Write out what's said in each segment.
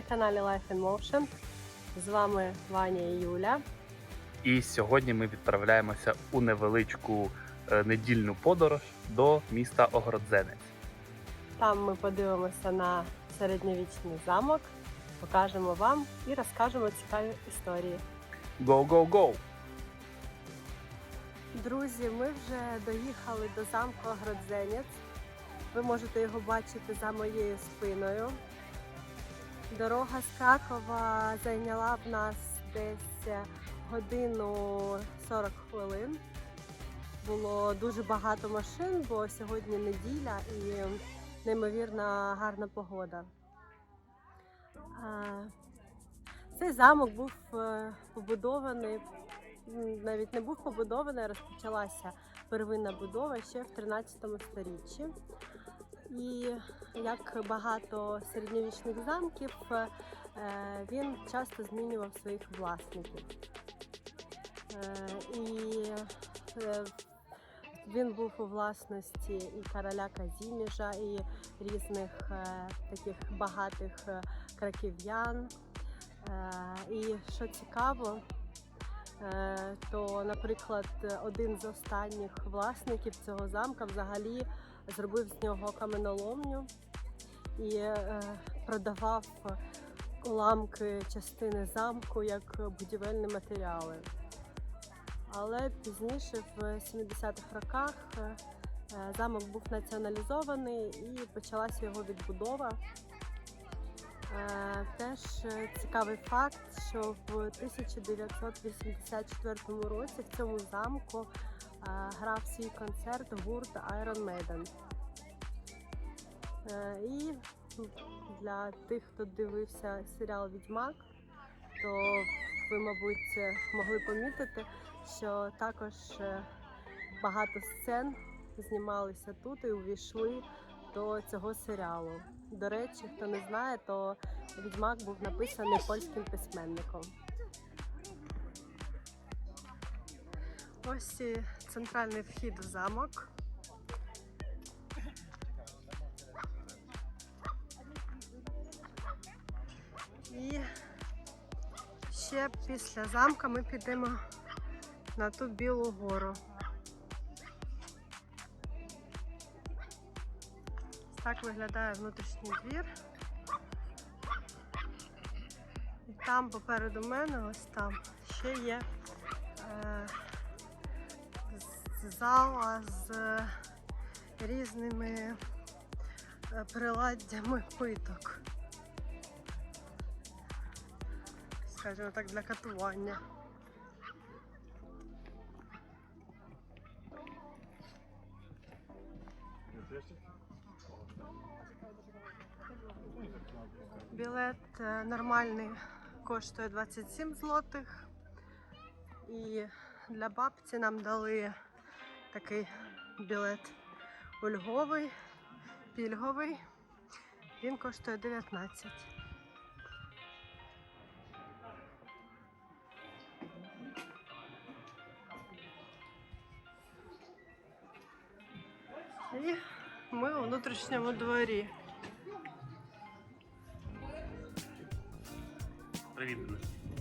На каналі Life in Motion. З вами Ваня і Юля. І сьогодні ми відправляємося у невеличку е, недільну подорож до міста Огродзенець. Там ми подивимося на середньовічний замок, покажемо вам і розкажемо цікаві історії. Go, go, go! Друзі, ми вже доїхали до замку Огродзенець. Ви можете його бачити за моєю спиною. Дорога з Кракова зайняла в нас десь годину 40 хвилин. Було дуже багато машин, бо сьогодні неділя і неймовірно гарна погода. Цей замок був е, побудований, навіть не був побудований, розпочалася первинна будова ще в 13 сторіччі. І як багато середньовічних замків, е, він часто змінював своїх власників. Е, І е, він був у власності і короля Казіміжа, і різних таких багатих краків'ян. І що цікаво, то, наприклад, один з останніх власників цього замка взагалі зробив з нього каменоломню і е, продавав уламки частини замку як будівельні матеріали. Але пізніше, в 70-х роках, е, замок був націоналізований і почалася його відбудова. Е, Теж цікавий факт, що в 1984 році в цьому замку грав свій концерт гурт Iron Maiden. Е, І для тих, хто дивився серіал Відьмак, то ви, мабуть, е, могли помітити, що також е, багато сцен знімалися тут і увійшли до цього серіалу. До речі, хто не знає, то Відьмак був написаний польським письменником. Ось і центральний вхід в замок. І ще після замка ми підемо на ту білу гору. Так виглядає внутрішній двір. І там попереду мене, ось там, ще є е, зала з різними е, приладдями питок. Скажімо так, для катування. Білет е, нормальний коштує 27 злотих. І для бабці нам дали такий білет ульговий, пільговий. Він коштує 19. І ми у внутрішньому дворі. Привіт!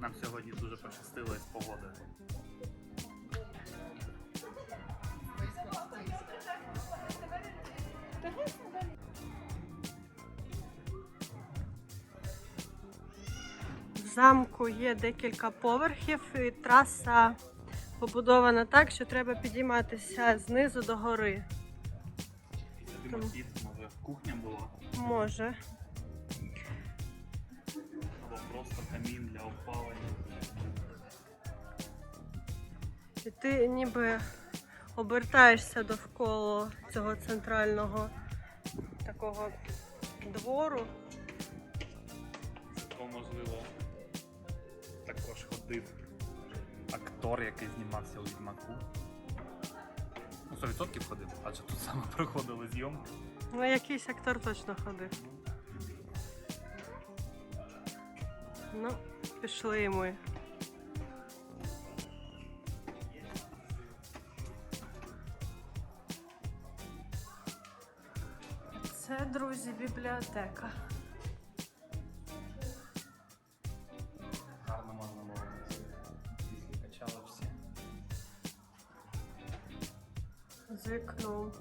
Нам сьогодні дуже пощастило з погодою. В замку є декілька поверхів, і траса побудована так, що треба підійматися знизу до гори. Димохід, може, кухня була, Може. або просто камін для опалення. І ти ніби обертаєшся довкола цього центрального такого двору. То, можливо, також ходив актор, який знімався у відьмаку. Ну, 100% ходив, адже тут саме проходили зйомки. Ну, якийсь актор точно ходив. Ну, пішли ми. бібліотека. Гарно можна було після качалочці. З вікном.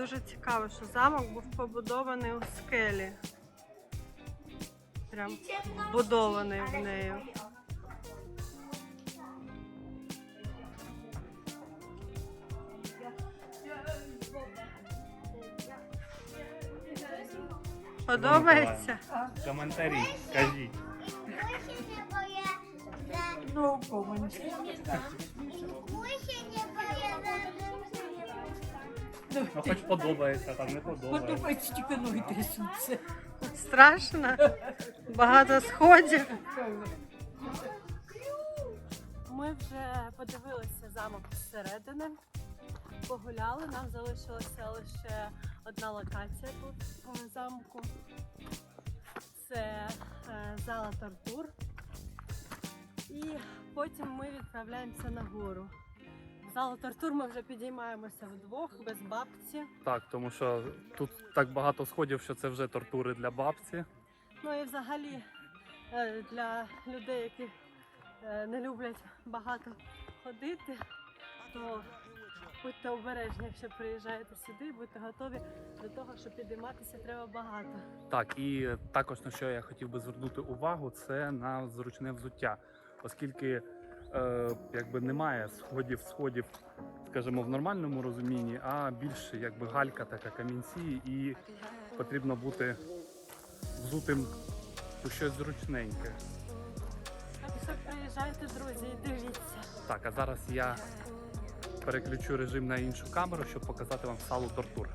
Дуже цікаво, що замок був побудований у скелі. Прям вбудований в неї. Подобається? Коментарі, кажіть. No comment. Ну, хоч подобається, там не подобається. Подобається, тільки ноги трясуться. Страшно? Багато сходів. Ми вже подивилися замок зсередини, погуляли. Нам залишилася лише одна локація тут у замку. Це е, зала тортур. І потім ми відправляємося на гору. В залу тортур ми вже підіймаємося вдвох, без бабці. Так, тому що тут так багато сходів, що це вже тортури для бабці. Ну і взагалі е, для людей, які е, не люблять багато ходити, то будьте обережні, якщо приїжджаєте сюди, будьте готові до того, що підійматися треба багато. Так, і також на що я хотів би звернути увагу, це на зручне взуття, оскільки е, якби немає сходів, сходів, скажімо, в нормальному розумінні, а більше якби галька, така камінці, і потрібно бути взутим у щось зручненьке. Так що приїжджайте, друзі, і дивіться. Так, а зараз я переключу режим на іншу камеру, щоб показати вам салу тортур.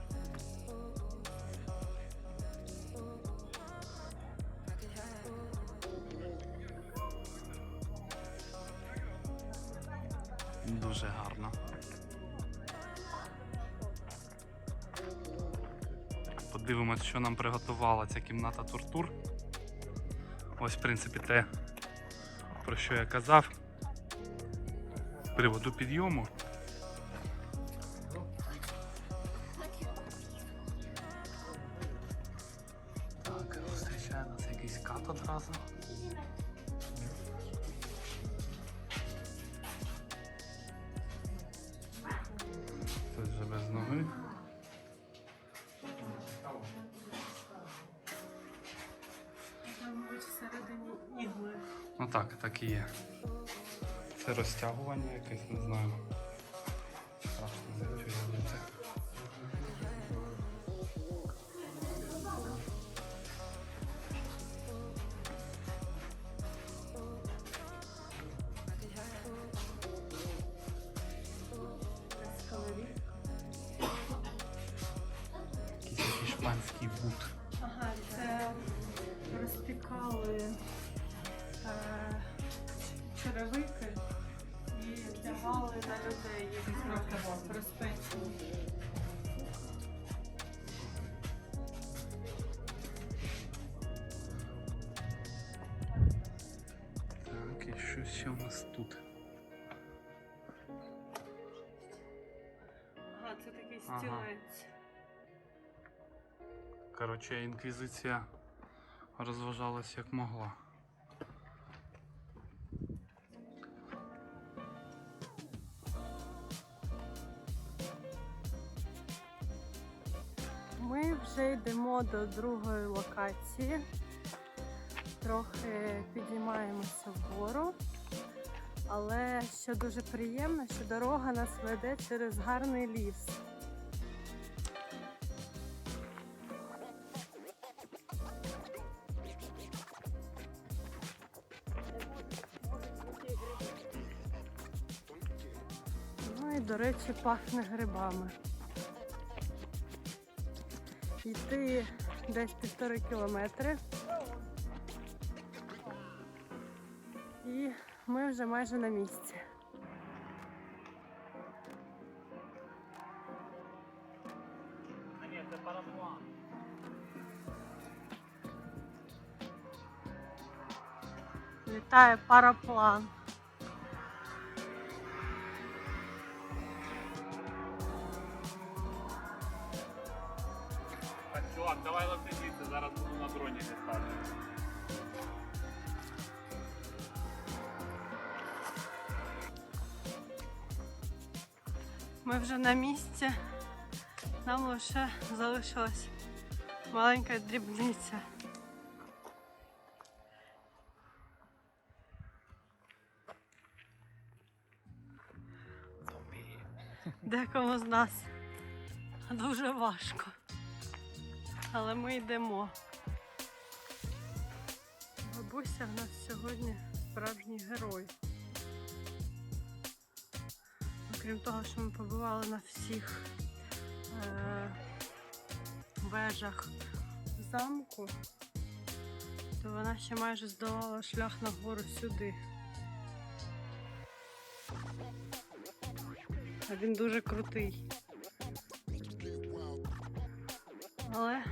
Приготувала ця кімната тортур. Ось, в принципі, те, про що я казав з приводу підйому. Ну так, так і є. Це розтягування якесь, не знаю. Страшно. Якийсь шпанський бут. Ага, це розпікали черевики і вдягали на людей їх розпечені. Так, і що ще у нас тут? Ага, це такий Ага. стілець. Коротше, інквізиція розважалась як могла. Вже йдемо до другої локації. Трохи підіймаємося вгору. Але що дуже приємно, що дорога нас веде через гарний ліс. Ну і, до речі, пахне грибами. Йти десь півтори кілометри. І ми вже майже на місці. Це параплан. Чувак, давай звідси, зараз буду на дроні літати. Ми вже на місці. Нам лише залишилась маленька дрібниця. Декому з нас дуже важко. Але ми йдемо. Бабуся в нас сьогодні справжній герой. Окрім того, що ми побували на всіх е- вежах замку, то вона ще майже здолала шлях на гору сюди. А він дуже крутий. Але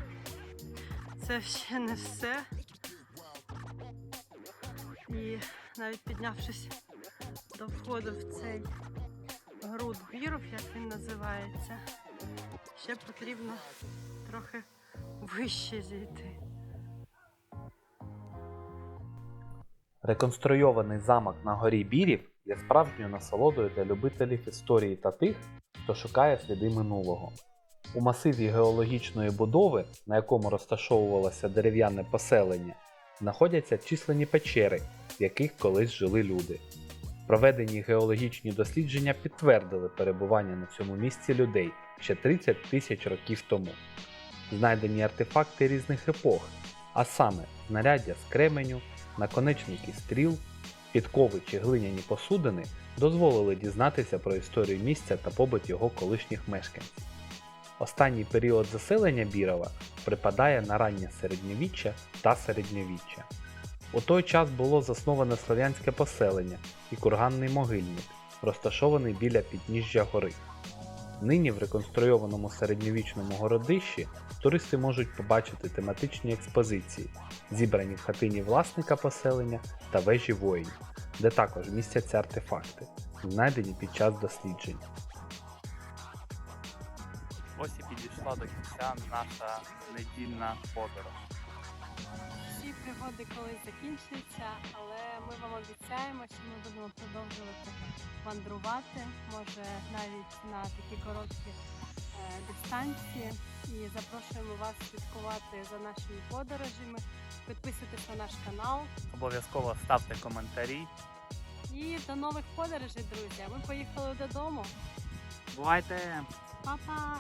це ще не все. І навіть піднявшись до входу в цей груд біров, як він називається, ще потрібно трохи вище зійти. Реконструйований замок на горі Бірів є справжньою насолодою для любителів історії та тих, хто шукає сліди минулого. У масиві геологічної будови, на якому розташовувалося дерев'яне поселення, знаходяться численні печери, в яких колись жили люди. Проведені геологічні дослідження підтвердили перебування на цьому місці людей ще 30 тисяч років тому. Знайдені артефакти різних епох, а саме знаряддя з кременю, наконечники стріл, підкови чи глиняні посудини дозволили дізнатися про історію місця та побут його колишніх мешканців. Останній період заселення Бірова припадає на раннє середньовіччя та середньовіччя. У той час було засноване слов'янське поселення і курганний могильник, розташований біля підніжжя гори. Нині в реконструйованому середньовічному городищі туристи можуть побачити тематичні експозиції, зібрані в хатині власника поселення та вежі воїнів, де також містяться артефакти, знайдені під час досліджень. Ось і підійшла до кінця наша недільна подорож. Всі пригоди колись закінчуються, але ми вам обіцяємо, що ми будемо продовжувати мандрувати, може навіть на такі короткі е, дистанції. І запрошуємо вас слідкувати за нашими подорожами, підписуйтесь на наш канал. Обов'язково ставте коментарі. І до нових подорожей, друзі. Ми поїхали додому. Бувайте! Па-па!